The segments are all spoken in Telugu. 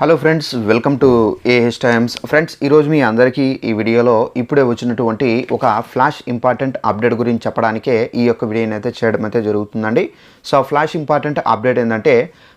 Hello friends welcome to AH Times friends ఈరోజు మీ అందరికీ ఈ వీడియోలో ఇప్పుడే వచ్చినటువంటి ఒక ఫ్లాష్ ఇంపార్టెంట్ అప్డేట్ గురించి చెప్పడానికే ఈ యొక్క వీడియోని అయితే చేయడం అయితే జరుగుతుందండి. సో ఫ్లాష్ ఇంపార్టెంట్ అప్డేట్ ఏంటంటే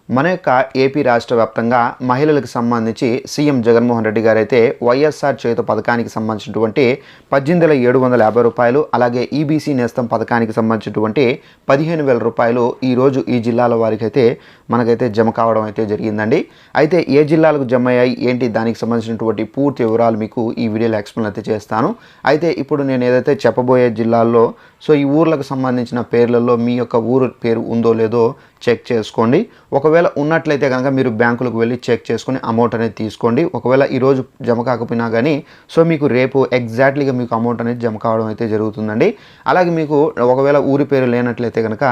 మన యొక్క ఏపీ రాష్ట్ర వ్యాప్తంగా మహిళలకు సంబంధించి సీఎం జగన్మోహన్ రెడ్డి గారు అయితే వైఎస్ఆర్ చేత పథకానికి సంబంధించినటువంటి పద్దెనిమిది వేల ఏడు వందల యాభై రూపాయలు అలాగే ఈబీసీ నేస్తం పథకానికి సంబంధించినటువంటి పదిహేను వేల రూపాయలు ఈరోజు ఈ జిల్లాల వారికి అయితే మనకైతే జమ కావడం అయితే జరిగిందండి. అయితే ఏ జిల్లాలకు జమ అయ్యాయి ఏంటి దానికి సంబంధించినటువంటి పూర్తి వివరాలు మీకు ఈ వీడియోలో ఎక్స్ప్లెయిన్ అయితే చేస్తాను. అయితే ఇప్పుడు నేను ఏదైతే చెప్పబోయే జిల్లాల్లో సో ఈ ఊర్లకు సంబంధించిన పేర్లలో మీ యొక్క ఊరు పేరు ఉందో లేదో చెక్ చేసుకోండి. ఒకవేళ ఉన్నట్లయితే కనుక మీరు బ్యాంకులకు వెళ్ళి చెక్ చేసుకొని అమౌంట్ అనేది తీసుకోండి. ఒకవేళ ఈరోజు జమ కాకపోయినా కానీ సో మీకు రేపు ఎగ్జాక్ట్లీగా మీకు అమౌంట్ అనేది జమ కావడం అయితే జరుగుతుందండి. అలాగే మీకు ఒకవేళ ఊరి పేరు లేనట్లయితే కనుక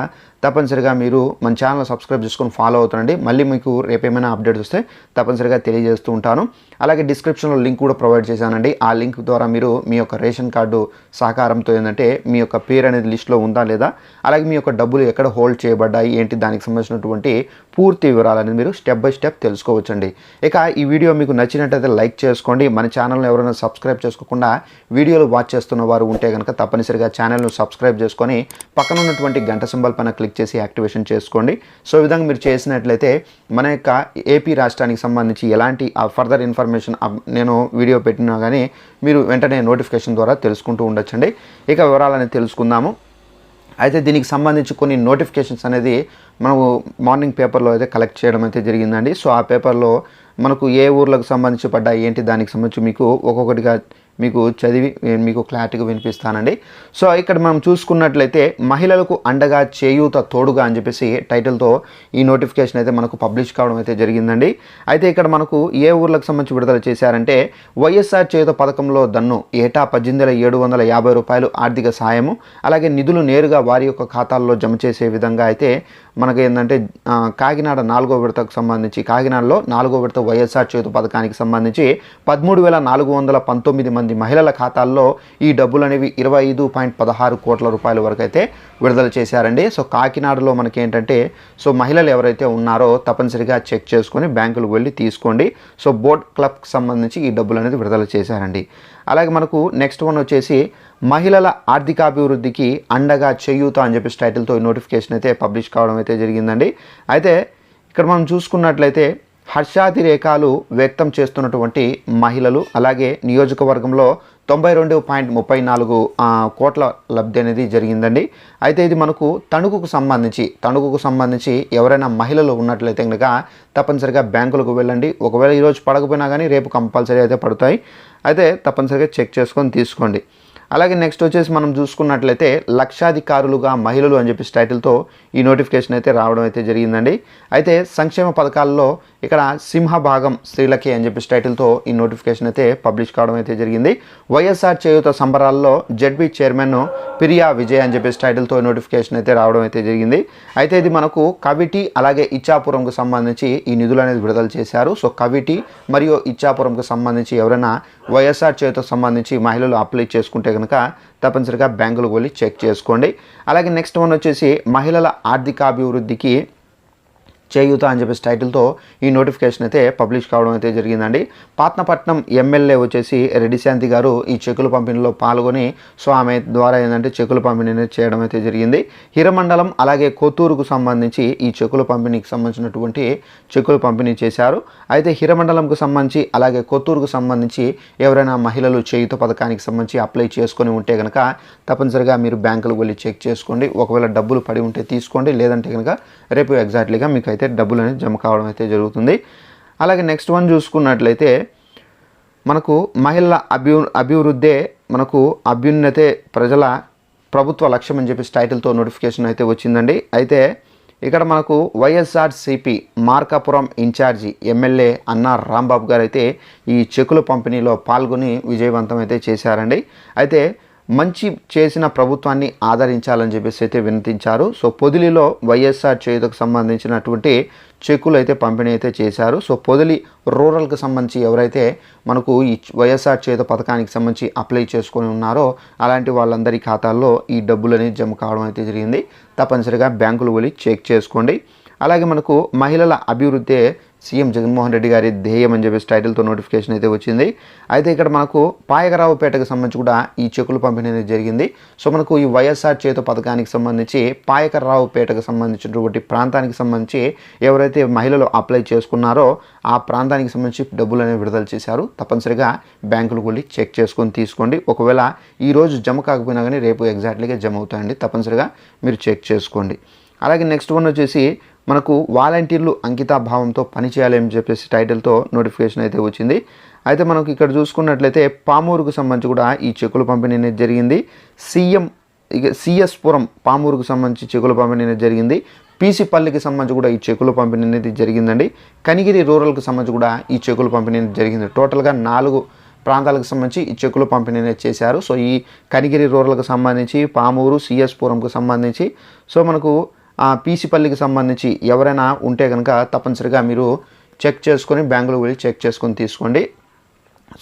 తప్పనిసరిగా మీరు మన ఛానల్ సబ్స్క్రైబ్ చేసుకొని ఫాలో అవుతుందండి మళ్ళీ మీకు రేపు ఏమైనా అప్డేట్స్ వస్తే తప్పనిసరిగా తెలియజేస్తూ ఉంటాను అలాగే డిస్క్రిప్షన్లో లింక్ కూడా ప్రొవైడ్ చేశానండి. ఆ లింక్ ద్వారా మీరు మీ యొక్క రేషన్ కార్డు సహకారంతో ఏంటంటే మీ యొక్క పేరు అనేది లిస్ట్లో ఉందా లేదా? అలాగే మీ యొక్క డబ్బులు ఎక్కడ హోల్డ్ చేయబడ్డాయి? ఏంటి దాని దానికి సంబంధించినటువంటి పూర్తి వివరాలు అనేది మీరు స్టెప్ బై స్టెప్ తెలుసుకోవచ్చండి. ఇక ఈ వీడియో మీకు నచ్చినట్టయితే లైక్ చేసుకోండి. మన ఛానల్ని ఎవరైనా సబ్స్క్రైబ్ చేసుకోకుండా వీడియోలు వాచ్ చేస్తున్న వారు ఉంటే కనుక తప్పనిసరిగా ఛానల్ను సబ్స్క్రైబ్ చేసుకొని పక్కన ఉన్నటువంటి గంట సింబల్ పైన క్లిక్ చేసి యాక్టివేషన్ చేసుకోండి. సో విధంగా మీరు చేసినట్లయితే మన యొక్క ఏపీ రాష్ట్రానికి సంబంధించి ఎలాంటి ఫర్దర్ ఇన్ఫర్మేషన్ నేను వీడియో పెట్టినా కానీ మీరు వెంటనే నోటిఫికేషన్ ద్వారా తెలుసుకుంటూ ఉండొచ్చండి. ఇక వివరాలని తెలుసుకుందాము. అయితే దీనికి సంబంధించి కొన్ని నోటిఫికేషన్స్ అనేది మనము మార్నింగ్ పేపర్లో అయితే కలెక్ట్ చేయడం అయితే జరిగిందండి. సో ఆ పేపర్లో మనకు ఏ ఊర్లకు సంబంధించి పడ్డాయి ఏంటి దానికి సంబంధించి మీకు ఒక్కొక్కటిగా మీకు చదివి మీకు క్లారిటీగా వినిపిస్తానండి. సో ఇక్కడ మనం చూసుకున్నట్లయితే మహిళలకు అండగా చేయూత తోడుగా అని చెప్పేసి టైటిల్తో ఈ నోటిఫికేషన్ అయితే మనకు పబ్లిష్ కావడం అయితే జరిగిందండి. అయితే ఇక్కడ మనకు ఏ ఊర్లకు సంబంధించి విడుదల చేశారంటే వైఎస్ఆర్ చేయూత పథకంలో దన్ను ఏటా పద్దెనిమిది ఏడు వందల యాభై రూపాయలు ఆర్థిక సాయము అలాగే నిధులు నేరుగా వారి యొక్క ఖాతాల్లో జమ చేసే విధంగా అయితే మనకి ఏంటంటే కాకినాడ నాలుగో విడతకు సంబంధించి కాకినాడలో నాలుగో విడత వైఎస్ఆర్ చేతు పథకానికి సంబంధించి పదమూడు వేల నాలుగు వందల పంతొమ్మిది మంది మహిళల ఖాతాల్లో ఈ డబ్బులు అనేవి ఇరవై ఐదు పాయింట్ పదహారు కోట్ల రూపాయల వరకు అయితే విడుదల చేశారండి. సో కాకినాడలో మనకి ఏంటంటే సో మహిళలు ఎవరైతే ఉన్నారో తప్పనిసరిగా చెక్ చేసుకొని బ్యాంకులకు వెళ్ళి తీసుకోండి. సో బోర్డ్ క్లబ్కి సంబంధించి ఈ డబ్బులు అనేది విడుదల చేశారండి. అలాగే మనకు నెక్స్ట్ వన్ వచ్చేసి మహిళల ఆర్థికాభివృద్ధికి అండగా చేయూత అని చెప్పేసి టైటిల్తో ఈ నోటిఫికేషన్ అయితే పబ్లిష్ కావడం అయితే జరిగిందండి. అయితే ఇక్కడ మనం చూసుకున్నట్లయితే హర్షాతిరేకాలు వ్యక్తం చేస్తున్నటువంటి మహిళలు అలాగే నియోజకవర్గంలో తొంభై రెండు పాయింట్ ముప్పై నాలుగు కోట్ల లబ్ధి అనేది జరిగిందండి. అయితే ఇది మనకు తణుకుకు సంబంధించి తణుకుకు సంబంధించి ఎవరైనా మహిళలు ఉన్నట్లయితే కనుక తప్పనిసరిగా బ్యాంకులకు వెళ్ళండి. ఒకవేళ ఈరోజు పడకపోయినా కానీ రేపు కంపల్సరీ అయితే పడతాయి. అయితే తప్పనిసరిగా చెక్ చేసుకొని తీసుకోండి. అలాగే నెక్స్ట్ వచ్చేసి మనం చూసుకున్నట్లయితే లక్షాధికారులుగా మహిళలు అని చెప్పేసి టైటిల్తో ఈ నోటిఫికేషన్ అయితే రావడం అయితే జరిగిందండి. అయితే సంక్షేమ పథకాల్లో ఇక్కడ సింహ భాగం స్త్రీలకి అని చెప్పేసి టైటిల్తో ఈ నోటిఫికేషన్ అయితే పబ్లిష్ కావడం అయితే జరిగింది. వైఎస్ఆర్ చేయూత సంబరాల్లో జడ్బీ చైర్మన్ పిరియా విజయ్ అని చెప్పేసి టైటిల్తో నోటిఫికేషన్ అయితే రావడం అయితే జరిగింది. అయితే ఇది మనకు కవిటి అలాగే ఇచ్చాపురంకు సంబంధించి ఈ నిధులు అనేది విడుదల చేశారు. సో కవిటి మరియు ఇచ్చాపురంకు సంబంధించి ఎవరైనా వైఎస్ఆర్ చేతితో సంబంధించి మహిళలు అప్లై చేసుకుంటే కనుక తప్పనిసరిగా బ్యాంకులకు వెళ్ళి చెక్ చేసుకోండి. అలాగే నెక్స్ట్ వన్ వచ్చేసి మహిళల ఆర్థికాభివృద్ధికి చేయూత అని చెప్పేసి టైటిల్తో ఈ నోటిఫికేషన్ అయితే పబ్లిష్ కావడం అయితే జరిగిందండి. పాట్నపట్నం ఎమ్మెల్యే వచ్చేసి రెడ్డి శాంతి గారు ఈ చెక్కుల పంపిణీలో పాల్గొని సో ఆమె ద్వారా ఏంటంటే చెక్కుల పంపిణీ అనేది చేయడం అయితే జరిగింది. హిరమండలం అలాగే కొత్తూరుకు సంబంధించి ఈ చెక్కుల పంపిణీకి సంబంధించినటువంటి చెక్కులు పంపిణీ చేశారు. అయితే హిరమండలంకు సంబంధించి అలాగే కొత్తూరుకు సంబంధించి ఎవరైనా మహిళలు చేయుత పథకానికి సంబంధించి అప్లై చేసుకొని ఉంటే కనుక తప్పనిసరిగా మీరు బ్యాంకులకు వెళ్ళి చెక్ చేసుకోండి. ఒకవేళ డబ్బులు పడి ఉంటే తీసుకోండి. లేదంటే కనుక రేపు ఎగ్జాక్ట్లీగా మీకు అయితే డబ్బులు అనేది జమ కావడం అయితే జరుగుతుంది. అలాగే నెక్స్ట్ వన్ చూసుకున్నట్లయితే మనకు మహిళల అభి అభివృద్ధే మనకు అభ్యున్నతే ప్రజల ప్రభుత్వ లక్ష్యం అని చెప్పేసి టైటిల్తో నోటిఫికేషన్ అయితే వచ్చిందండి. అయితే ఇక్కడ మనకు వైఎస్ఆర్సిపి మార్కాపురం ఇన్ఛార్జి ఎమ్మెల్యే అన్నా రాంబాబు గారు అయితే ఈ చెక్కుల పంపిణీలో పాల్గొని విజయవంతం అయితే చేశారండి. అయితే మంచి చేసిన ప్రభుత్వాన్ని ఆదరించాలని చెప్పేసి అయితే వినతించారు సో పొదిలిలో వైఎస్ఆర్ చేయుతకు సంబంధించినటువంటి చెక్కులు అయితే పంపిణీ అయితే చేశారు. సో పొదిలి రూరల్కి సంబంధించి ఎవరైతే మనకు ఈ వైఎస్ఆర్ చేత పథకానికి సంబంధించి అప్లై చేసుకొని ఉన్నారో అలాంటి వాళ్ళందరి ఖాతాల్లో ఈ డబ్బులు అనేది జమ కావడం అయితే జరిగింది. తప్పనిసరిగా బ్యాంకులు వెళ్ళి చెక్ చేసుకోండి. అలాగే మనకు మహిళల అభివృద్ధి సీఎం జగన్మోహన్ రెడ్డి గారి ధ్యేయం అని చెప్పేసి టైటిల్తో నోటిఫికేషన్ అయితే వచ్చింది. అయితే ఇక్కడ మనకు పాయకరావుపేటకు సంబంధించి కూడా ఈ చెక్కులు పంపిణీ అనేది జరిగింది. సో మనకు ఈ వైఎస్ఆర్ చేతు పథకానికి సంబంధించి పాయకరావుపేటకు సంబంధించినటువంటి ప్రాంతానికి సంబంధించి ఎవరైతే మహిళలు అప్లై చేసుకున్నారో ఆ ప్రాంతానికి సంబంధించి డబ్బులు అనేవి విడుదల చేశారు. తప్పనిసరిగా బ్యాంకులకు వెళ్ళి చెక్ చేసుకొని తీసుకోండి. ఒకవేళ ఈరోజు జమ కాకపోయినా కానీ రేపు ఎగ్జాక్ట్లీగా జమ అవుతాయండి. తప్పనిసరిగా మీరు చెక్ చేసుకోండి. అలాగే నెక్స్ట్ వన్ వచ్చేసి మనకు వాలంటీర్లు అంకితాభావంతో పనిచేయాలి చెప్పేసి టైటిల్తో నోటిఫికేషన్ అయితే వచ్చింది. అయితే మనకు ఇక్కడ చూసుకున్నట్లయితే పామూరుకు సంబంధించి కూడా ఈ చెక్కుల పంపిణీ అనేది జరిగింది. సీఎం ఇక సిఎస్ పురం పామూరుకు సంబంధించి చెక్కుల పంపిణీ అనేది జరిగింది. పీసిపల్లికి సంబంధించి కూడా ఈ చెక్కుల పంపిణీ అనేది జరిగిందండి. కనిగిరి రూరల్కి సంబంధించి కూడా ఈ చెక్కుల పంపిణీ అనేది జరిగింది. టోటల్గా నాలుగు ప్రాంతాలకు సంబంధించి ఈ చెక్కులు పంపిణీ అనేది చేశారు. సో ఈ కనిగిరి రూరల్కి సంబంధించి పామూరు సిఎస్ పురంకు సంబంధించి. సో మనకు ఆ పీసిపల్లికి సంబంధించి ఎవరైనా ఉంటే కనుక తప్పనిసరిగా మీరు చెక్ చేసుకొని బ్యాంకులో వెళ్ళి చెక్ చేసుకొని తీసుకోండి.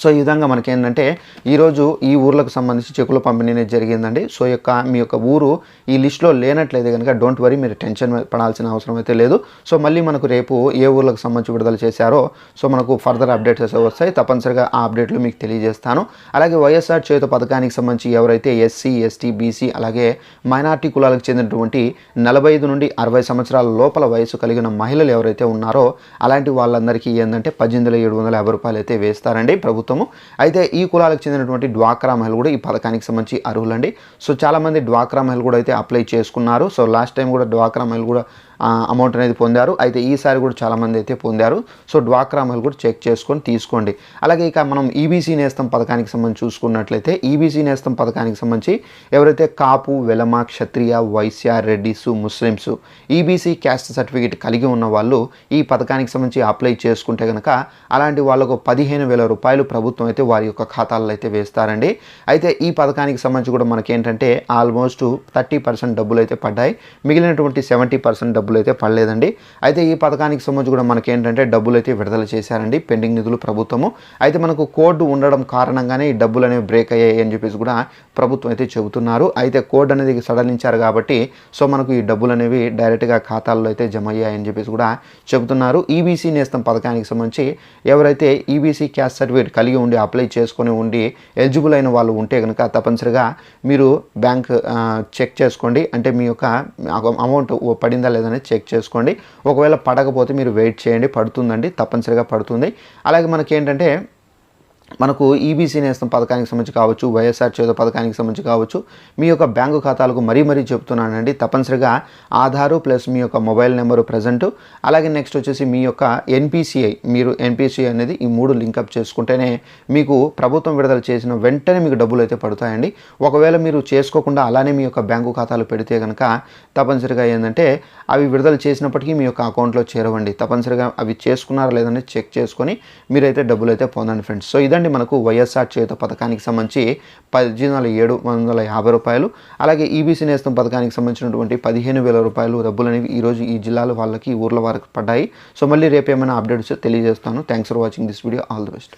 సో ఈ విధంగా మనకేంటంటే ఈరోజు ఈ ఊర్లకు సంబంధించి చెక్కుల పంపిణీ అనేది జరిగిందండి. సో యొక్క మీ యొక్క ఊరు ఈ లిస్ట్లో లేనట్లయితే కనుక డోంట్ వరీ మీరు టెన్షన్ పడాల్సిన అవసరం అయితే లేదు. సో మళ్ళీ మనకు రేపు ఏ ఊర్లకు సంబంధించి విడుదల చేశారో సో మనకు ఫర్దర్ అప్డేట్స్ వస్తాయి. తప్పనిసరిగా ఆ అప్డేట్లు మీకు తెలియజేస్తాను. అలాగే వైఎస్ఆర్ చేత పథకానికి సంబంధించి ఎవరైతే ఎస్సీ ఎస్టీ బీసీ అలాగే మైనార్టీ కులాలకు చెందినటువంటి నలభై ఐదు నుండి అరవై సంవత్సరాల లోపల వయసు కలిగిన మహిళలు ఎవరైతే ఉన్నారో అలాంటి వాళ్ళందరికీ ఏంటంటే పద్దెనిమిది ఏడు వందల యాభై రూపాయలు అయితే వేస్తారండి ప్రభుత్వము. అయితే ఈ కులాలకు చెందినటువంటి డ్వాక్రా మహిళలు కూడా ఈ పథకానికి సంబంధించి అర్హులండి. సో చాలామంది డ్వాక్రా మహిళలు కూడా అయితే అప్లై చేసుకున్నారు. సో లాస్ట్ టైం కూడా డ్వాక్రా మహిళలు కూడా అమౌంట్ అనేది పొందారు. అయితే ఈసారి కూడా చాలామంది అయితే పొందారు. సో డ్వాక్రా మహిళలు కూడా చెక్ చేసుకొని తీసుకోండి. అలాగే ఇక మనం ఈబీసీ నేస్తం పథకానికి సంబంధించి చూసుకున్నట్లయితే ఈబీసీ నేస్తం పథకానికి సంబంధించి ఎవరైతే కాపు వెలమ క్షత్రియ Vysya Reddy's Muslims EBC caste certificate కలిగి ఉన్న వాళ్ళు ఈ పథకానికి సంబంధించి అప్లై చేసుకుంటే కనుక అలాంటి వాళ్ళకు పదిహేను వేల రూపాయలు ప్రభుత్వం అయితే వారి యొక్క ఖాతాల్లో అయితే వేస్తారండి. అయితే ఈ పథకానికి సంబంధించి కూడా మనకి ఏంటంటే ఆల్మోస్ట్ థర్టీ పర్సెంట్ డబ్బులు అయితే పడ్డాయి. మిగిలినటువంటి సెవెంటీ పర్సెంట్ డబ్బులు అయితే పడలేదండి. అయితే ఈ పథకానికి సంబంధించి కూడా మనకి ఏంటంటే డబ్బులు అయితే విడుదల చేశారండి పెండింగ్ నిధులు ప్రభుత్వము. అయితే మనకు కోడ్ ఉండడం కారణంగానే ఈ డబ్బులు అనేవి బ్రేక్ అయ్యాయి అని చెప్పేసి కూడా ప్రభుత్వం అయితే చెబుతున్నారు. అయితే కోడ్ అనేది సడలించారు కాబట్టి సో మనకు ఈ డబ్బులు అనేవి డైరెక్ట్గా ఖాతాల్లో అయితే జమ అయ్యాయని చెప్పేసి కూడా చెబుతున్నారు. ఈబీసీ నేస్తం పథకానికి సంబంధించి ఎవరైతే ఈబీసీ క్యాస్ట్ సర్టిఫికేట్ కలిగి ఉండి అప్లై చేసుకొని ఉండి ఎలిజిబుల్ అయిన వాళ్ళు ఉంటే కనుక తప్పనిసరిగా మీరు బ్యాంక్ చెక్ చేసుకోండి. అంటే మీ యొక్క అమౌంట్ పడిందా లేదని చెక్ చేసుకోండి. ఒకవేళ పడకపోతే మీరు వెయిట్ చేయండి. పడుతుందండి తప్పనిసరిగా పడుతుంది. అలాగే మనకి ఏంటంటే మనకు ఈబీసీ నేస్తం పథకానికి సంబంధించి కావచ్చు వైఎస్ఆర్ చేత పథకానికి సంబంధించి కావచ్చు మీ యొక్క బ్యాంకు ఖాతాలకు మరీ మరీ చెప్తున్నానండి. తప్పనిసరిగా ఆధారు ప్లస్ మీ యొక్క మొబైల్ నెంబరు ప్రజెంట్ అలాగే నెక్స్ట్ వచ్చేసి మీ యొక్క ఎన్పిసిఐ మీరు ఎన్పిసిఐ అనేది ఈ మూడు లింకప్ చేసుకుంటేనే మీకు ప్రభుత్వం విడుదల చేసిన వెంటనే మీకు డబ్బులు అయితే పడతాయండి. ఒకవేళ మీరు చేసుకోకుండా అలానే మీ యొక్క బ్యాంకు ఖాతాలు పెడితే కనుక తప్పనిసరిగా ఏంటంటే అవి విడుదల చేసినప్పటికీ మీ యొక్క అకౌంట్లో చేరవండి. తప్పనిసరిగా అవి చేసుకున్నారా లేదని చెక్ చేసుకొని మీరైతే డబ్బులు అయితే పొందండి ఫ్రెండ్స్ సో ఇది ఇదండి మనకు వైఎస్ఆర్ చేత పథకానికి సంబంధించి పద్దెనిమిది వందల ఏడు వందల యాభై రూపాయలు అలాగే ఈబీసీ నేస్తం పథకానికి సంబంధించినటువంటి పదిహేను వేల రూపాయలు డబ్బులు అనేవి ఈరోజు ఈ జిల్లాలో వాళ్ళకి ఊర్ల వారికి పడ్డాయి. సో మళ్ళీ రేపు ఏమైనా అప్డేట్స్ తెలియజేస్తాను. Thanks for watching this video all the best